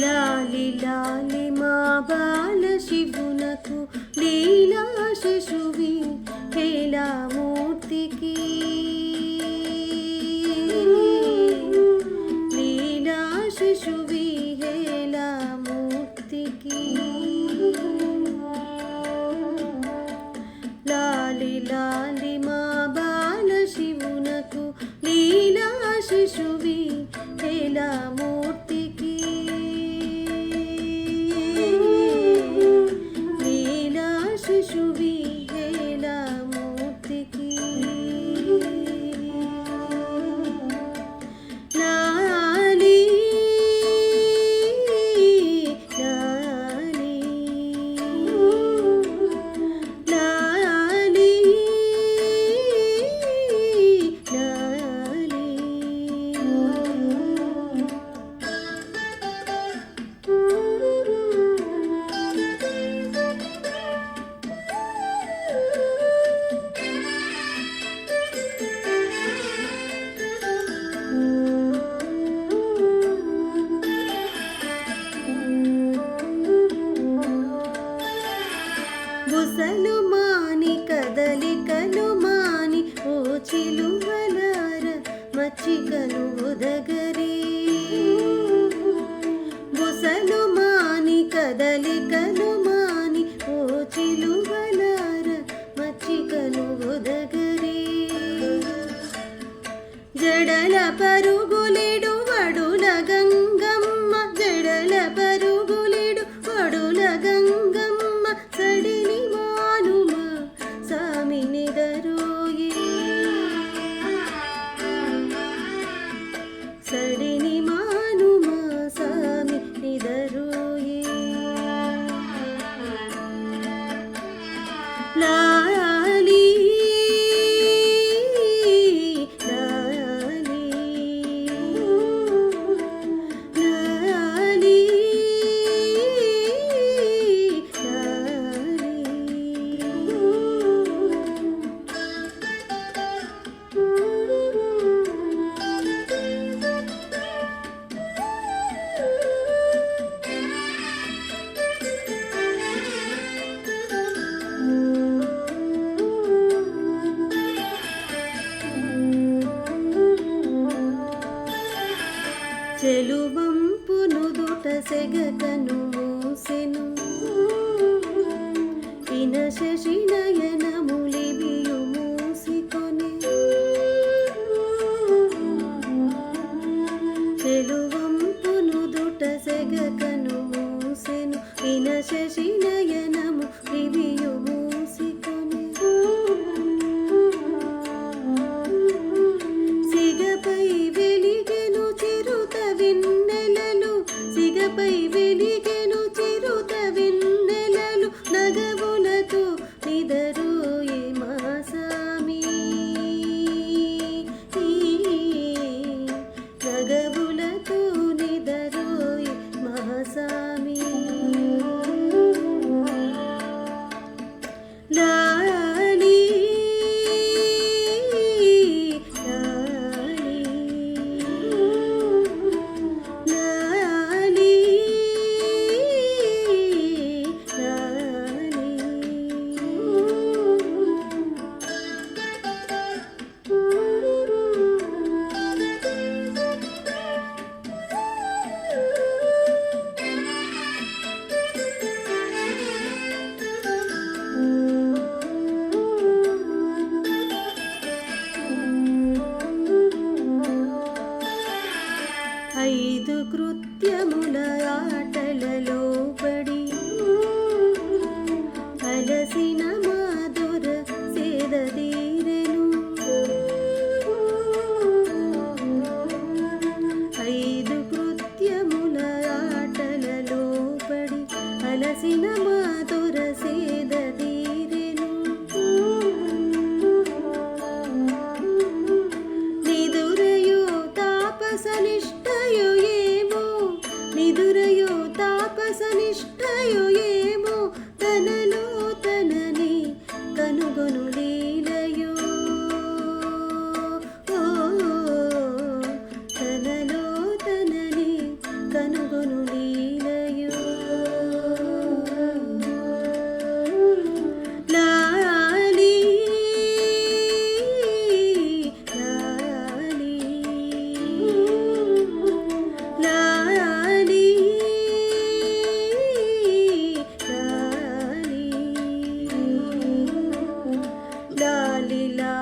లాలి లాలి మా బాల శివునకు లీలా శిశువి హేలా మూర్తికి లీలా శిశువి హేలా మూర్తికి లాలి లాలి మా బాల శివునకు లీలా శిశువి హేలా మూర్తికి మచ్చికలు ఉదగరి బుసలు మాని కదలికలు మాని ఓ చిలువలార మచ్చికలు ఉదగరి జడల పరుగు లాలి చెలువంపును దుట సెగకను మూసెను. ఇన శశి అలసిన మాధుర సేదీరెను ఐదు కృత్యముల ఆటలలో పడి అలసిన మాధుర సేదీరెను నిదురయో తాపసనిష్టయో ఏమో. నిదురయో తాపసనిష్టయో লীলা